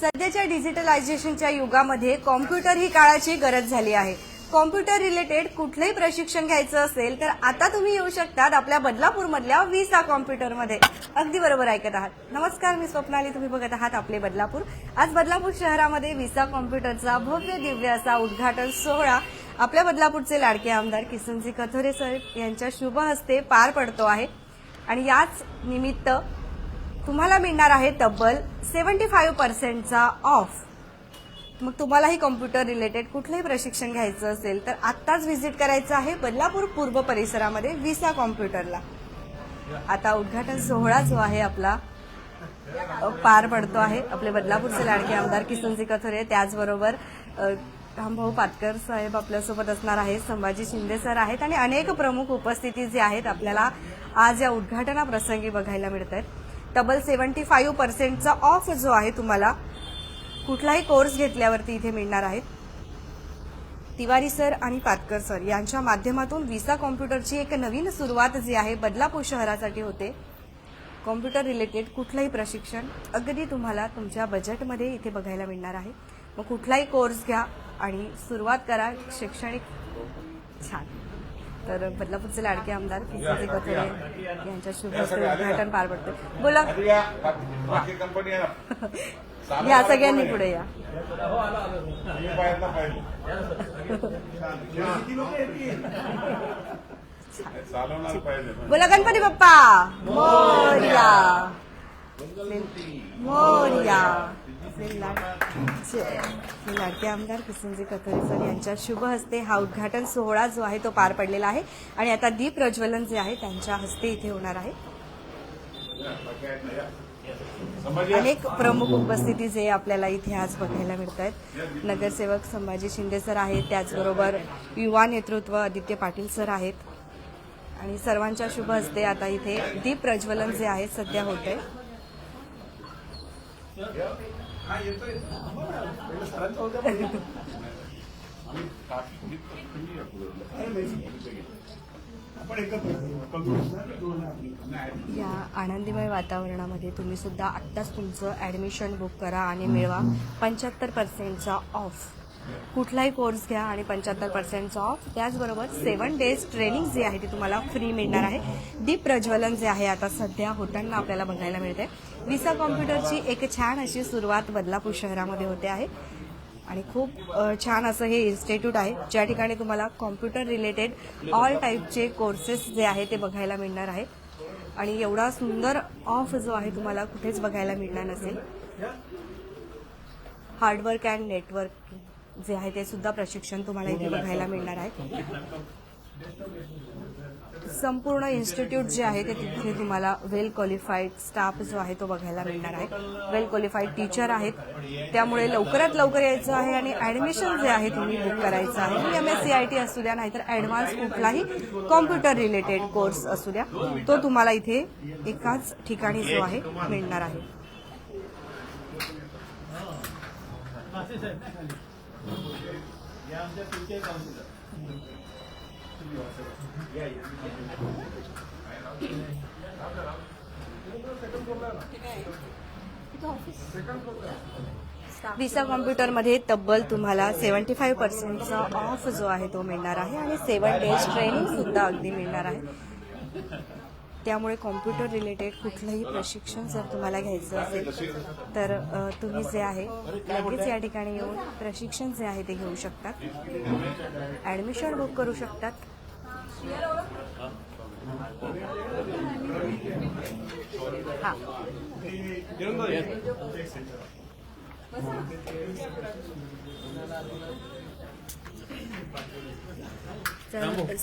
सध्याच्या डिजिटलायझेशनच्या युगामध्ये कॉम्प्युटर ही काळाची गरज झाली आहे. कॉम्प्युटर रिलेटेड कुठलंही प्रशिक्षण घ्यायचं असेल तर आता तुम्ही येऊ शकतात आपल्या बदलापूरमधल्या विसा कॉम्प्युटरमध्ये. अगदी बरोबर ऐकत आहात. नमस्कार मी स्वप्नाली तुम्ही बघत आहात आपले बदलापूर. आज बदलापूर शहरामध्ये विसा कॉम्प्युटरचा भव्य दिव्य असा उद्घाटन सोहळा आपल्या बदलापूरचे लाडके आमदार किसनजी कथोरे सर यांच्या शुभ हस्ते पार पडतो आहे. आणि याच निमित्त तुम्हाला मिळणार आहे तब्बल सेवन्टी फाईव्ह पर्सेंटचा ऑफ मग तुम्हालाही कॉम्प्युटर रिलेटेड कुठलंही प्रशिक्षण घ्यायचं असेल तर आत्ताच व्हिजिट करायचं आहे बदलापूर पूर्व परिसरामध्ये विसा कॉम्प्युटरला आता उद्घाटन सोहळा जो आहे आपला पार पडतो आहे. आपले बदलापूरचे लाडके आमदार किसनजी कथोरे त्याचबरोबर रामभाऊ पाटकर साहेब आपल्यासोबत असणार आहेत. संभाजी शिंदे सर आहेत. आणि अनेक प्रमुख उपस्थिती जे आहेत आपल्याला आज या उद्घाटनाप्रसंगी बघायला मिळत आहेत डबल सेव्हन्टी फाईव्ह पर्सेंटचा ऑफ जो आहे तुम्हाला कुठलाही कोर्स घेतल्यावरती इथे मिळणार आहेत तिवारी सर आणि पातकर सर यांच्या माध्यमातून विसा कॉम्प्युटरची एक नवीन सुरुवात जी आहे बदलापूर शहरासाठी होते. कॉम्प्युटर रिलेटेड कुठलंही प्रशिक्षण अगदी तुम्हाला तुमच्या बजेटमध्ये इथे बघायला मिळणार आहे. मग कुठलाही कोर्स घ्या आणि सुरुवात करा. शैक्षणिक छान. तर बदलापूरचे लाडके आमदार कथोरे यांच्या शुभ उद्घाटन पार पडते बोला. या सगळ्यांनी पुढे या. बोला गणपती बाप्पा. मोर्या. मोर्या. श्री लाडके आमदार किसनजी कथोरे सर यांच्या शुभ हस्ते हा उद्घाटन सोहळा जो आहे तो पार पडलेला आहे. आणि आता दीप प्रज्वलन जे आहे त्यांच्या हस्ते इथे होणार आहे. अनेक प्रमुख उपस्थिती जे आपल्याला इथे आज बघायला मिळत आहेत नगरसेवक संभाजी शिंदे सर आहेत त्याचबरोबर युवा नेतृत्व आदित्य पाटील सर आहेत. आणि सर्वांच्या शुभ हस्ते आता इथे दीप प्रज्वलन जे आहे सध्या होत आहे या आनंदीमय वातावरणामध्ये तुम्ही सुद्धा आत्ताच तुमचं ॲडमिशन बुक करा आणि मिळवा. पंच्याहत्तर पर्सेंटचा ऑफ कुठलाही कोर्स घ्या आणि पंच्याहत्तर पर्सेंटचा ऑफ त्याचबरोबर सेवन डेज ट्रेनिंग जी आहे ती तुम्हाला फ्री मिळणार आहे. दीप प्रज्वलन जे आहे आता सध्या होताना आपल्याला बघायला मिळते विसा कॉम्प्युटरची एक छान अशी सुरुवात बदलापूर शहरामध्ये होते आहे. आणि खूप छान असं हे इन्स्टिट्यूट आहे. ज्या ठिकाणी तुम्हाला कॉम्प्युटर रिलेटेड ऑल टाईपचे कोर्सेस जे आहे ते बघायला मिळणार आहे. आणि एवढा सुंदर ऑफ जो आहे तुम्हाला कुठेच बघायला मिळणार नसेल. हार्डवर्क अँड नेटवर्क जे आहे ते सुद्धा प्रशिक्षण तुम्हाला इथे बघायला मिळणार आहे. संपूर्ण इन्स्टिट्यूट जे आहे ते तिथे तुम्हाला वेल क्वालिफाईड स्टाफ जो आहे तो बघायला मिळणार आहे. वेल क्वालिफाईड टीचर आहेत. त्यामुळे लवकरात लवकर यायचं आहे आणि ॲडमिशन जे आहे तुम्ही बुक करायचं आहे. M S C I T असू द्या नाहीतर ॲडव्हान्स कुठलाही कॉम्प्युटर रिलेटेड कोर्स असू द्या तो तुम्हाला इथे एकाच ठिकाणी जो आहे मिळणार आहे. विसा कॉम्प्युटरमध्ये तब्बल तुम्हाला सेवन्टी फाईव्ह पर्सेंटचा ऑफ जो आहे तो मिळणार आहे आणि सेवन डेज ट्रेनिंग सुद्धा अगदी मिळणार आहे. त्यामुळे कॉम्प्युटर रिलेटेड कुठलंही प्रशिक्षण जर तुम्हाला घ्यायचं असेल तर तुम्ही जे आहे लगेच या ठिकाणी येऊन प्रशिक्षण जे आहे ते घेऊ शकतात. ॲडमिशन बुक करू शकतात. हां. तर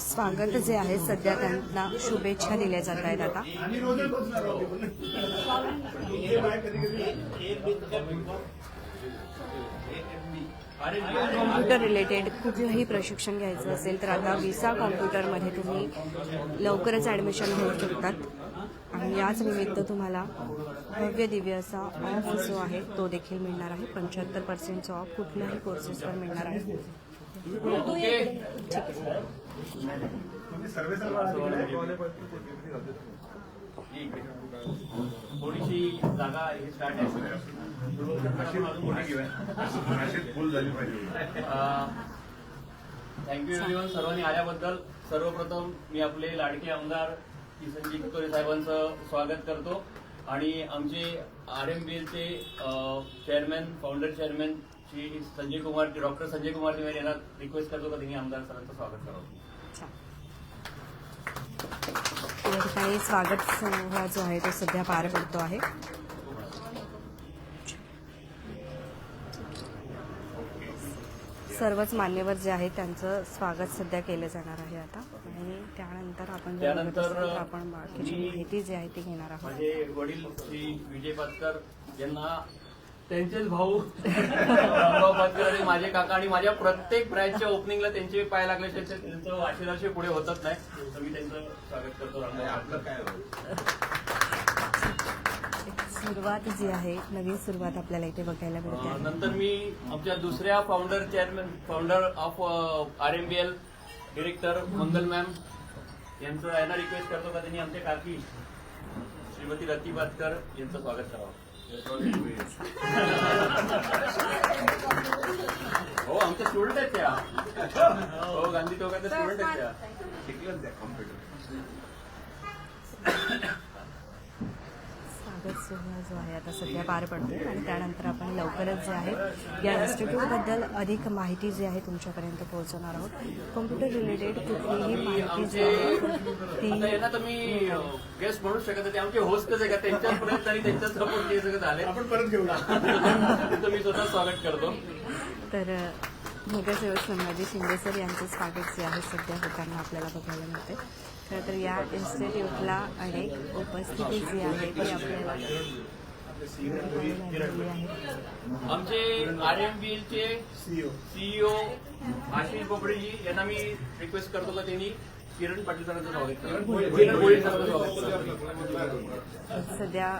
स्वागत जे आहे सध्या त्यांना शुभेच्छा दिल्या जात आहेत आता. कॉम्प्युटर रिलेटेड कुठलंही प्रशिक्षण घ्यायचं असेल तर आता विसा कॉम्प्युटरमध्ये तुम्ही लवकरच ॲडमिशन घेऊ शकतात. आणि याच निमित्त तुम्हाला भव्य दिव्य असा ऑफ जो आहे तो देखील मिळणार आहे. पंच्याहत्तर पर्सेंटचा ऑफ कुठल्याही कोर्सेसवर मिळणार आहे. ठीक आहे ही थोडीशी जागा हे स्टार्ट आहे. थँक्यू एव्हरीवन सर्वांनी आल्याबद्दल सर्वप्रथम मी आपले लाडके आमदार किसनजी कितोरे साहेबांचं स्वागत करतो. आणि आमचे आर एम बी एलचे chairman founder chairman Shri Sanjay Kumar doctor Sanjay Kumar Tiwari यांना रिक्वेस्ट करतो का? त्यांनी आमदार सरांचं स्वागत करावं. या ठिकाणी स्वागत सोहळा जो आहे तो सध्या पार पडतो आहे. सर्वच मान्यवर जे आहेत त्यांचं स्वागत सध्या केलं जाणार आहे आता. आणि त्यानंतर आपण त्यानंतर आपण बाकीची माहिती जी आहे ती घेणार आहोत. वडील श्री विजय पातकर यांना त्यांचेच भाऊ. रामभाऊ आणि माझे काका आणि माझ्या प्रत्येक ब्रँचच्या ओपनिंगला त्यांचे पाय लागल्याशिवाय ते- त्यांचं आशीर्वाद पुढे होतच नाही. तर मी त्यांचं स्वागत करतो आपलं काय सुरुवात जी आहे नवीन सुरुवात आपल्याला इथे बघायला मिळते. नंतर मी आमच्या दुसऱ्या founder chairman founder of R M B L director Mangal ma'am यांचं यांना रिक्वेस्ट करतो का त्यांनी आमच्या काकी श्रीमती रती पातकर यांचं स्वागत करावं. हो आमच्या स्टुडंट आहेत त्या. हो गांधी चौकातल्या स्टुडंट आहेत त्या. शिकलंच द्या कॉम्प्युटर स्वागत सोहळा जो आहे आता सध्या पार पडतो आणि त्यानंतर आपण लवकरच जे आहे या इन्स्टिट्यूटबद्दल अधिक माहिती जी आहे तुमच्यापर्यंत पोहोचवणार आहोत. कॉम्प्युटर रिलेटेड कुठलीही माहिती जी आहे ती गेस्ट म्हणू शकत आमचे होस्टच आहे का? त्यांच्यापर्यंत आणि त्यांच्या सपोर्ट सगळं झाले आपण परत घेऊ तर मी स्वतः स्वागत करतो. तर नगरसेवक संभाजी शिंदे सर यांचं स्वागत जे आहे सध्या होताना आपल्याला बघायला मिळते खरं तर या इन्स्टिट्यूटला अनेक उपस्थिती जी आहे ती आपल्याला आमचे आर एम बी एलचे सीईओ आशिष बोबडेजी यांना मी रिक्वेस्ट करतो का त्यांनी किरण पाटील सरांचं स्वागत. सध्या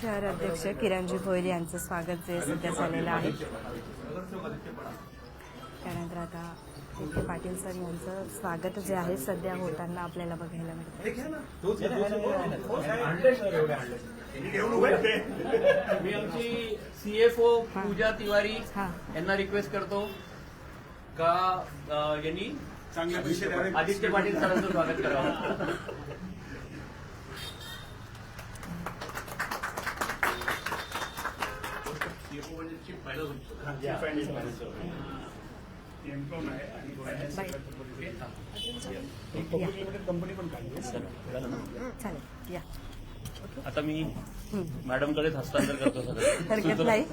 शहर अध्यक्ष किरणजी भोयर यांचं स्वागत जे सध्या झालेलं आहे. त्यानंतर आता विखे पाटील सर यांचं स्वागत जे आहे सध्या होताना आपल्याला बघायला मिळतं. मी आमची सीएफओ पूजा तिवारी हा. यांना रिक्वेस्ट करतो का यांनी चांगल्या आदित्य पाटील सरांचं स्वागत करावं. चालेल. या. आता मी मॅडमकडेच हस्तांतर करतो सगळं. हरकत नाही.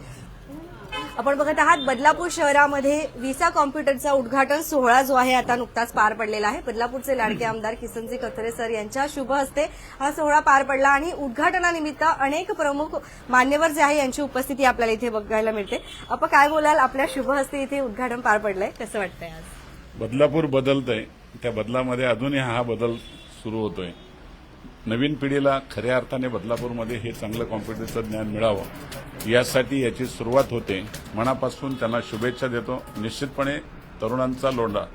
आपण बघत आहात बदलापूर शहरामध्ये विसा कॉम्प्युटरचा उद्घाटन सोहळा जो आहे आता नुकताच पार पडलेला आहे. बदलापूरचे लाडके आमदार किसनजी कथरे सर यांच्या शुभ हस्ते हा सोहळा पार पडला आणि उद्घाटनानिमित्त अनेक प्रमुख मान्यवर जे आहे यांची उपस्थिती आपल्याला इथे बघायला मिळते. आपण काय बोलाल? आपल्या शुभ हस्ते इथे उद्घाटन पार पडलंय. कसं वाटतंय आज? बदलापूर बदलतंय. त्या बदलामध्ये अजूनही हा बदल सुरू होतोय. नवीन पिढीला खऱ्या अर्थाने बदलापूरमध्ये हे चांगलं कॉम्प्युटरचं ज्ञान मिळावं यासाठी याची सुरुवात होते. मनापासून त्यांना शुभेच्छा देतो. निश्चितपणे तरुणांचा लोंढा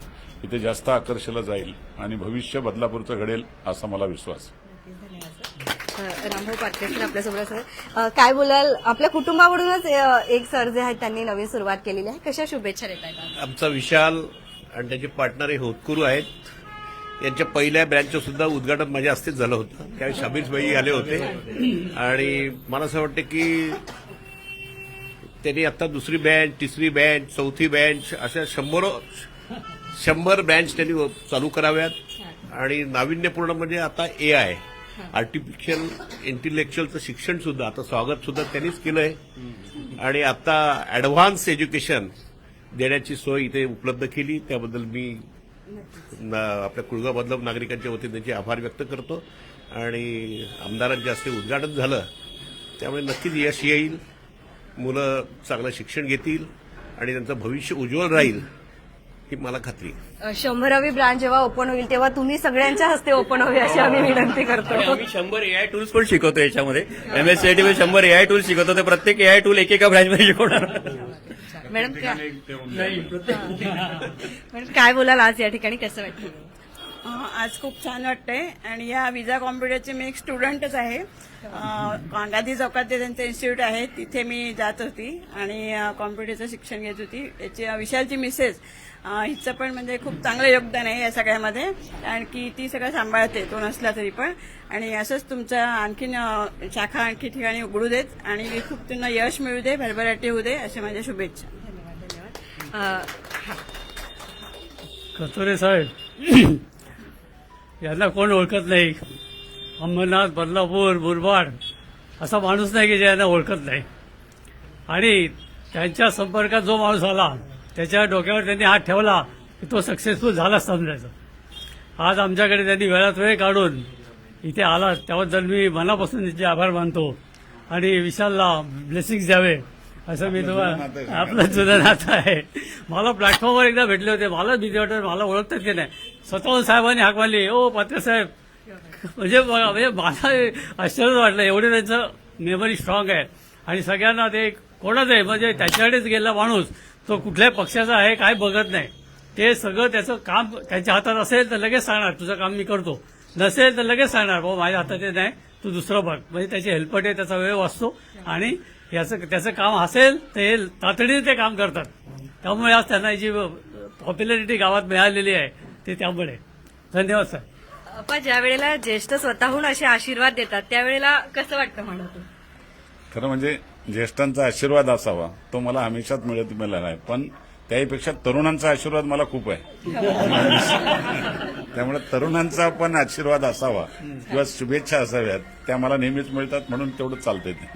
इथे जास्त आकर्षला जाईल आणि भविष्य बदलापूरचं घडेल असा मला विश्वास. रामभाऊ पाटकर सर आपल्यासोबत असं अ, काय बोलाल? आपल्या कुटुंबाकडूनच अ, एक सर जे आहेत त्यांनी नवीन सुरुवात केलेली आहे. कशा शुभेच्छा देत आहेत आमचा विशाल आणि त्याचे पार्टनर हे होतकुरू आहेत. यांच्या पहिल्या ब्रँचचं सुद्धा उद्घाटन माझ्या हस्तेच झालं होतं. त्यावेळी शाबीर भाई आले होते. आणि मला असं वाटतं की त्यांनी आता दुसरी बँच तिसरी बँच चौथी बँच अशा शंभर शंभर ब्रँच त्यांनी चालू कराव्यात. आणि नाविन्यपूर्ण म्हणजे आता ए आय आर्टिफिशियल इंटेलेक्च्युअलचं शिक्षण सुद्धा आता स्वागत सुद्धा त्यांनीच केलंय. आणि आता ऍडव्हान्स एज्युकेशन देण्याची सोय इथे उपलब्ध केली. त्याबद्दल मी आपल्या कुळगाव बदलाव नागरिकांच्या वतीने त्यांचे आभार व्यक्त करतो. आणि आमदारांच्या हस्ते उद्घाटन झालं त्यामुळे नक्कीच यश येईल. मुलं चांगलं शिक्षण घेतील आणि त्यांचं भविष्य उज्ज्वल राहील ही मला खात्री शंभरावी ब्रांच जेव्हा ओपन होईल तेव्हा तुम्ही सगळ्यांच्या हस्ते ओपन होईल अशी आम्ही विनंती करतो. आम्ही शंभर एआय टूल्स पण शिकवतो याच्यामध्ये. एम एस सी मध्ये शंभर एआय टूल्स शिकवतो ते प्रत्येक एआय टूल एकेका ब्रँचमध्ये शिकवणार. मॅडम काय? मॅडम काय बोलाल आज या ठिकाणी? कसं वाटतं? आज खूप छान वाटतंय. आणि या विजा कॉम्प्युटरचे मी एक स्टुडंटच आहे. गांधी चौकात जे त्यांचं इन्स्टिट्यूट आहे तिथे मी जात होती. आणि कॉम्प्युटरचं शिक्षण घेत होती. याची विशालची मिसेस हिचं पण म्हणजे खूप चांगलं योगदान आहे या सगळ्यामध्ये. कारण की ती सगळं सांभाळते तो नसला तरी पण. आणि असंच तुमच्या आणखीन शाखा आणखी ठिकाणी उघडू देत आणि खूप त्यांना यश मिळू दे भरभराटी होऊ दे अशा माझ्या शुभेच्छा. अ, कचोरे साहेब यांना कोण ओळखत नाही? अंबरनाथ बदलापूर मुरबाड असा माणूस नाही की ज्यांना ओळखत नाही. आणि त्यांच्या संपर्कात जो माणूस आला त्याच्या डोक्यावर त्यांनी हात ठेवला की तो सक्सेसफुल झालाच समजायचं. आज आमच्याकडे त्यांनी वेळात वेळ काढून इथे आला. त्याबद्दल मी मनापासून त्यांचे आभार मानतो आणि विशालला ब्लेसिंग द्यावे असं मी तुम्हाला आपलं जुनं नातं आहे. मला प्लॅटफॉर्मवर एकदा भेटले होते. मला भीती वाटत मला ओळखतात की नाही. स्वतःहून साहेबांनी हाक मारली. ओ पात्र साहेब. म्हणजे म्हणजे मला आश्चर्य वाटलं. एवढे त्यांचं मेमरी स्ट्रॉंग आहे. आणि सगळ्यांना ते कोणाचं आहे? म्हणजे त्याच्याकडेच गेला माणूस तो कुठल्याही पक्षाचा आहे काय बघत नाही. ते सगळं त्याचं काम त्यांच्या हातात असेल तर लगेच सांगणार तुझं काम मी करतो. नसेल तर लगेच सांगणार बाबा माझ्या हातात ते नाही तू दुसरं बघ. म्हणजे त्याची हेल्पट आहे त्याचा वेळ वाचतो आणि याचं त्याचं काम असेल तर हे तातडीने ते काम करतात. त्यामुळे आज त्यांना जी पॉप्युलरिटी गावात मिळालेली आहे ते त्यामुळे. धन्यवाद सर. अप्पा ज्या वेळेला ज्येष्ठ स्वतःहून असे आशीर्वाद देतात त्यावेळेला कसं वाटतं म्हणा तू खरं म्हणजे ज्येष्ठांचा आशीर्वाद असावा तो मला हमेशाच मिळत मिळाला आहे. पण त्याहीपेक्षा तरुणांचा आशीर्वाद मला खूप आहे. त्यामुळे तरुणांचा पण आशीर्वाद असावा किंवा शुभेच्छा असाव्यात त्या मला नेहमीच मिळतात म्हणून तेवढं चालतंय ते.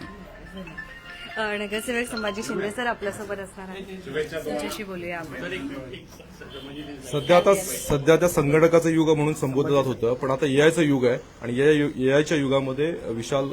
नगरसेवक संभाजी शिंदे सर आपल्यासोबत असणार आहे त्यांच्याशी बोलूया आपण. सध्या आता सध्या त्या संगणकाचं युग म्हणून संबोधलं जात होतं पण आता एआयचं युग आहे आणि या एआयच्या युगामध्ये विशाल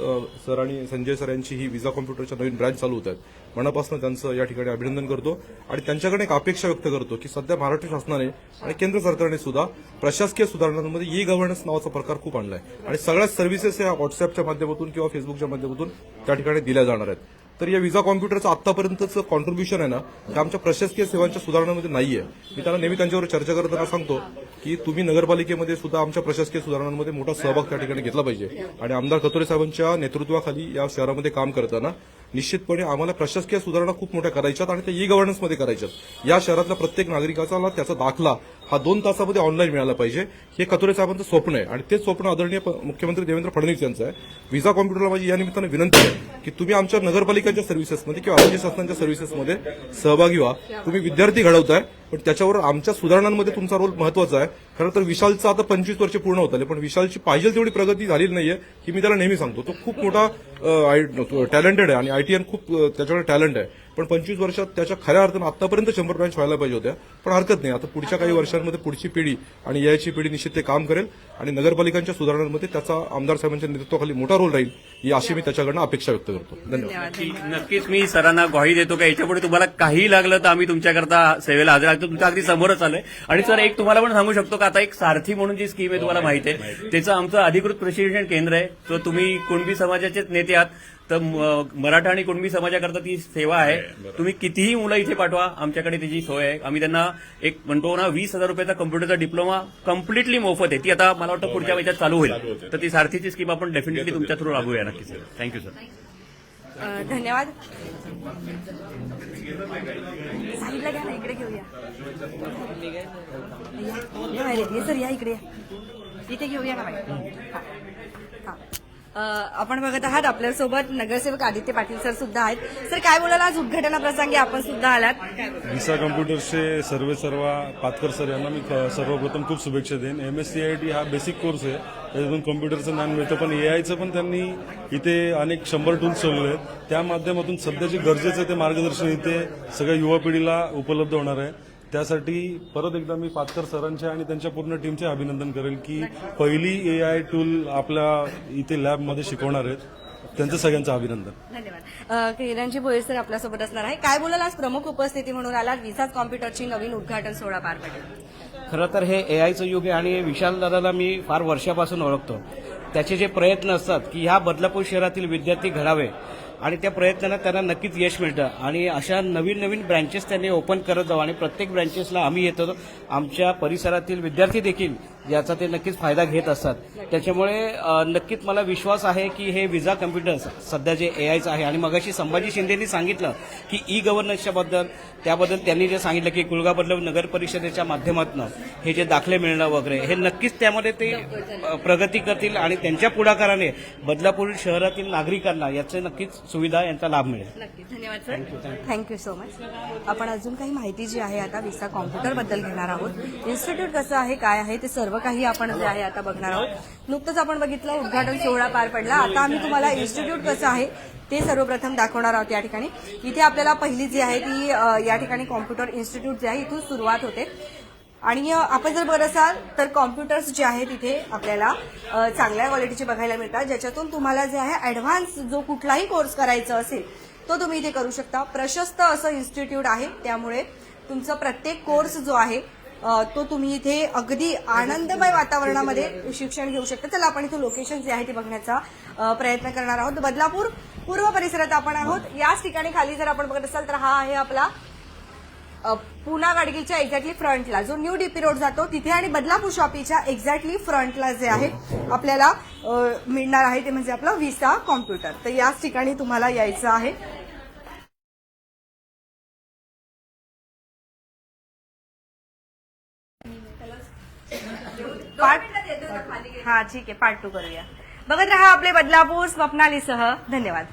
सर आणि संजय सर यांची ही विजा कॉम्प्युटरच्या नवीन ब्रँच चालू होत आहेत. मनापासून त्यांचं या ठिकाणी अभिनंदन करतो आणि त्यांच्याकडे एक अपेक्षा व्यक्त करतो की सध्या महाराष्ट्र शासनाने आणि केंद्र सरकारने सुद्धा प्रशासकीय सुधारणांमध्ये ई गव्हर्नन्स नावाचा प्रकार खूप आणलाय. आणि सगळ्या सर्व्हिसेस या व्हॉट्सअपच्या माध्यमातून किंवा फेसबुकच्या माध्यमातून त्या ठिकाणी दिल्या जाणार आहेत. तर या विजा कॉम्प्युटरचं आतापर्यंतचं कॉन्ट्रीब्युशन आहे ना ते आमच्या प्रशासकीय सेवांच्या सुधारणामध्ये नाहीये. मी त्यांना नेहमी त्यांच्यावर चर्चा करताना सांगतो की तुम्ही नगरपालिकेमध्ये सुद्धा आमच्या प्रशासकीय सुधारणांमध्ये मोठा सहभाग त्या ठिकाणी घेतला पाहिजे. आणि आमदार खतोरे साहेबांच्या नेतृत्वाखाली या शहरामध्ये काम करताना निश्चितपणे आम्हाला प्रशासकीय सुधारणा खूप मोठ्या करायच्यात आणि त्या ई गव्हर्नन्समध्ये करायच्यात. या शहरातल्या प्रत्येक नागरिकाचा त्याचा दाखला हा दोन तासामध्ये ऑनलाईन मिळाला पाहिजे. हे कतोरे साहेबांचं स्वप्न आहे. आणि तेच स्वप्न आदरणीय मुख्यमंत्री देवेंद्र फडणवीस यांचं आहे. विजा कॉम्प्युटरला माझी या निमित्तानं विनंती आहे की तुम्ही आमच्या नगरपालिकांच्या सर्व्हिसेसमध्ये किंवा राज्य शासनाच्या सर्व्हिसेसमध्ये सहभागी व्हा. तुम्ही विद्यार्थी घडवताय. पण त्याच्यावर आमच्या सुधारणांमध्ये तुमचा रोल महत्त्वाचा आहे. खरं तर विशालचं आता पंचवीस वर्ष पूर्ण होत आले पण विशालची पाहिजे तेवढी प्रगती झालेली नाहीये ही मी त्याला नेहमी सांगतो. तो खूप मोठा टॅलेंटेड आहे आणि आयटीएन खूप त्याच्याकडे टॅलेंट आहे. पण पंचवीस वर्षात त्याच्या खऱ्या अर्थानं आतापर्यंत शंभर ब्रँच व्हायला पाहिजे होत्या पण हरकत नाही. आता पुढच्या काही वर्षांमध्ये पुढची पिढी आणि यायची पिढी निश्चित ते काम करेल आणि नगरपालिकांच्या सुधारणांमध्ये त्याचा आमदार साहेबांच्या नेतृत्वाखाली मोठा रोल राहील. ही अशी मी त्याच्याकडनं अपेक्षा व्यक्त करतो. धन्यवाद. धन्यवाद. नक्की- नक्कीच मी सरांना ग्वाही देतो का याच्यापुढे तुम्हाला काही लागलं तर आम्ही तुमच्याकरता सेवेला हजर आहोत तुमच्या अगदी समोरच आलोय. आणि सर एक तुम्हाला पण सांगू शकतो का आता एक सारथी म्हणून जी स्कीम आहे तुम्हाला माहिती आहे. त्याचं आमचं अधिकृत प्रशिक्षण केंद्र आहे. तर तुम्ही कुणबी समाजाचेच नेते आहात. तर म- मराठा आणि कुणबी समाजाकरता ती सेवा आहे. तुम्ही कितीही मुलं इथे पाठवा आमच्याकडे त्याची सोय आहे. आम्ही त्यांना एक म्हणतो ना वीस हजार रुपयाचा कम्प्युटरचा डिप्लोमा कम्प्लिटली मोफत आहे. ती आता मला वाटतं पुढच्या वेळेत चालू होईल. तर ती सारथीची स्कीम आपण डेफिनेटली तुमच्या थ्रू राबवूया नक्की सर थँक्यू सर धन्यवाद. साईडला घ्या ना इकडे घेऊया. सर या इकडे या. इथे घेऊया ना. हा. हा. आपण बघत आहात आपल्यासोबत नगरसेवक आदित्य पाटील सर सुद्धा आहेत. सर काय बोलायला आज उद्घाटना प्रसंगी आपण सुद्धा आलात? विसा कम्प्युटर्सचे सर्वे सर्वा पातकर सर यांना मी सर्वप्रथम खूप शुभेच्छा देईन. M S C I T हा बेसिक कोर्स आहे. त्याच्यातून कम्प्युटरचं ज्ञान मिळतं. पण ए आयचं पण त्यांनी इथे अनेक शंभर टूल्स ठेवलेले आहेत. त्या माध्यमातून सध्या जे गरजेचं ते मार्गदर्शन इथे सगळ्या युवा पिढीला उपलब्ध होणार आहे. त्यासाठी परत एकदा मी पातकर सरांचे आणि त्यांच्या पूर्ण टीमचे अभिनंदन करेल की पहिली ए आय टूल आपल्या इथे लॅबमध्ये शिकवणार आहेत. त्यांचं सगळ्यांचं अभिनंदन. धन्यवाद. किरणजी भोये सर आपल्यासोबत असणार आहे. काय बोलाल? आज प्रमुख उपस्थिती म्हणून आलात. विसाच कॉम्प्युटरची नवीन उद्घाटन सोहळा पार पडेल. खरं तर हे ए आयचं युग आहे आणि विशाल दादाला मी फार वर्षापासून ओळखतो. त्याचे जे प्रयत्न असतात की ह्या बदलापूर शहरातील विद्यार्थी घडावे आणि त्या प्रयत्नांना त्यांना नक्कीच यश मिळतं. आणि अशा नवीन नवीन ब्रँचेस त्यांनी ओपन करत जावं. आणि प्रत्येक ब्रँचेसला आम्ही येतो आमच्या परिसरातील विद्यार्थी देखील ज्याचा ते नक्कीच फायदा घेत असतात. त्याच्यामुळे नक्कीच मला विश्वास आहे की हे विजा कम्प्युटर्स सध्या जे ए आयचं आहे आणि मगाशी संभाजी शिंदेनी सांगितलं की ई गव्हर्नन्सच्या बद्दल त्याबद्दल त्यांनी जे सांगितलं की कुलगा बदलव नगर परिषदेच्या माध्यमातून हे जे दाखले मिळणं वगैरे हे नक्कीच त्यामध्ये ते प्रगती करतील आणि त्यांच्या पुढाकाराने बदलापूर शहरातील नागरिकांना याचे नक्कीच सुविधा यांचा लाभ मिळेल. नक्की धन्यवाद सर. थँक्यू सो मच आपण अजून काही माहिती जी आहे आता विसा कॉम्प्युटरबद्दल घेणार आहोत. इन्स्टिट्यूट कसं आहे काय आहे ते सर्व काही आपण जे आहे आता बघणार आहोत. नुकतंच आपण बघितलं उद्घाटन सोहळा पार पडला. आता आम्ही तुम्हाला इन्स्टिट्यूट कसं आहे ते सर्वप्रथम दाखवणार आहोत या ठिकाणी. इथे आपल्याला पहिली जी आहे ती या ठिकाणी कॉम्प्युटर इन्स्टिट्यूट जे आहे इथून सुरुवात होते. आणि आपण जर बघत असाल तर कॉम्प्युटर्स जे आहेत तिथे आपल्याला चांगल्या क्वालिटीचे बघायला मिळतात. ज्याच्यातून तुम्हाला जे आहे ऍडव्हान्स जो कुठलाही कोर्स करायचा असेल तो तुम्ही इथे करू शकता. प्रशस्त असं इन्स्टिट्यूट आहे. त्यामुळे तुमचा प्रत्येक कोर्स जो आहे तो तुम्ही इथे अगदी आनंदमय वातावरणामध्ये शिक्षण घेऊ शकता. चला आपण इथे लोकेशन जे आहे ते बघण्याचा प्रयत्न करणार आहोत. बदलापूर पूर्व परिसरात आपण आहोत. याच ठिकाणी खाली जर आपण बघत असाल तर हा आहे आपला पुना गाडगीच्या एक्झॅक्टली फ्रंटला जो न्यू डीपी रोड जातो तिथे आणि बदलापूर शॉपीच्या एक्झॅक्टली फ्रंटला जे आहे आपल्याला मिळणार आहे ते म्हणजे आपलं विसा कॉम्प्युटर तर याच ठिकाणी तुम्हाला यायचं आहे. पार्ट हा ठीक आहे. पार्ट टू करूया. बघत रहा आपले बदलापूर स्वप्नालीसह. धन्यवाद.